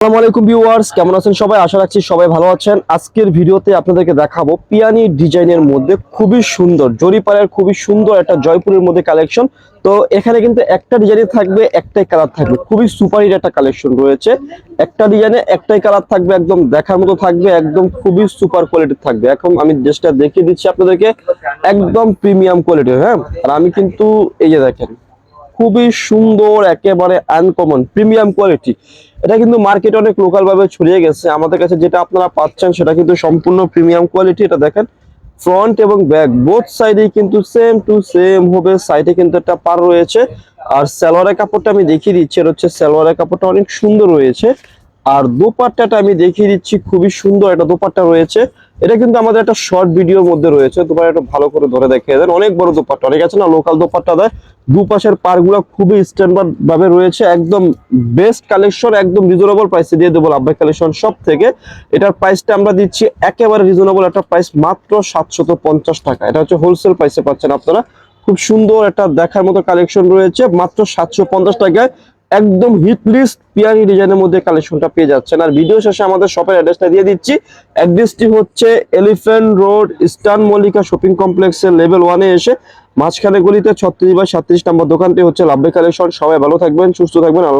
আসসালামু আলাইকুম ভিউয়ার্স, কেমন আছেন সবাই? আশা রাখছি সবাই ভালো আছেন। আজকের ভিডিওতে আপনাদেরকে দেখাবো পিয়ানি ডিজাইনের মধ্যে খুবই সুন্দর জরিপাড়ার খুবই সুন্দর একটা জয়পুরের মধ্যে কালেকশন। তো এখানে কিন্তু একটা ডিজাইনে থাকবে, একটাই কালার থাকবে। খুবই সুপার হিট একটা কালেকশন রয়েছে। একটা ডিজাইনে একটাই কালার থাকবে, একদম দেখার মতো থাকবে, একদম খুবই সুপার কোয়ালিটির থাকবে। এখন আমি ড্রেসটা দেখিয়ে দিচ্ছি আপনাদেরকে, একদম প্রিমিয়াম কোয়ালিটির হ্যাঁ? আর আমি কিন্তু এই যে দেখেন খুবই সুন্দর, একেবারে আনকমন প্রিমিয়াম কোয়ালিটি এটা কিন্তু মার্কেটে অনেক লোকাল ভাবে ছড়িয়ে গেছে। আমাদের কাছে যেটা আপনারা পাচ্ছেন, সেটা কিন্তু সম্পূর্ণ প্রিমিয়াম কোয়ালিটি এটা দেখেন ফ্রন্ট এবং ব্যাক বোথ সাইডেই কিন্তু সেম টু সেম হবে। সাইডে কিন্তু একটা পার রয়েছে। আর সালোয়ারের কাপড়টা আমি দেখিয়ে দিচ্ছি এটা হচ্ছে সালোয়ারের কাপড়টা অনেক সুন্দর রয়েছে। আর দোপাট্টাটা আমি দেখিয়ে দিচ্ছি, খুবই সুন্দর একটা দোপাট্টা রয়েছে। এটা কিন্তু আমাদের একটা শর্ট ভিডিওর মধ্যে রয়েছে তোমার একটু ভালো করে ধরে দেখিয়ে দেন। অনেক বড় দোপাট্টা, অনেক আছে না লোকাল দোপাট্টা দেয়। দুপাশের পারগুলো খুবই স্ট্যান্ডার্ড ভাবে রয়েছে, একদম বেস্ট কালেকশন একদম রিজনেবল প্রাইসে দিয়ে দেবো আব্বাই কালেকশন সব থেকে। এটার প্রাইসটা আমরা দিচ্ছি একেবারে রিজনেবল একটা প্রাইস মাত্র সাতশত পঞ্চাশ টাকা। এটা হচ্ছে হোলসেল প্রাইসে পাচ্ছেন আপনারা। খুব সুন্দর একটা দেখার মতো কালেকশন রয়েছে, মাত্র সাতশো পঞ্চাশ টাকায়। একদম হিট পিয়ারি ডিজাইনের মধ্যে কালেকশনটা পেয়ে যাচ্ছেন। আর ভিডিও শেষে আমাদের শপের অ্যাড্রেসটা দিয়ে দিচ্ছি। অ্যাড্রেসটি হচ্ছে elephant road eastern Mallika shopping কমপ্লেক্সের লেভেল ওয়ানে এসে মাঝখানে গলিতে ছত্রিশ বা সাতত্রিশ নম্বর দোকানটি হচ্ছে লাভবে কালেকশন সবাই ভালো থাকবেন, সুস্থ থাকবেন। আল্লাহ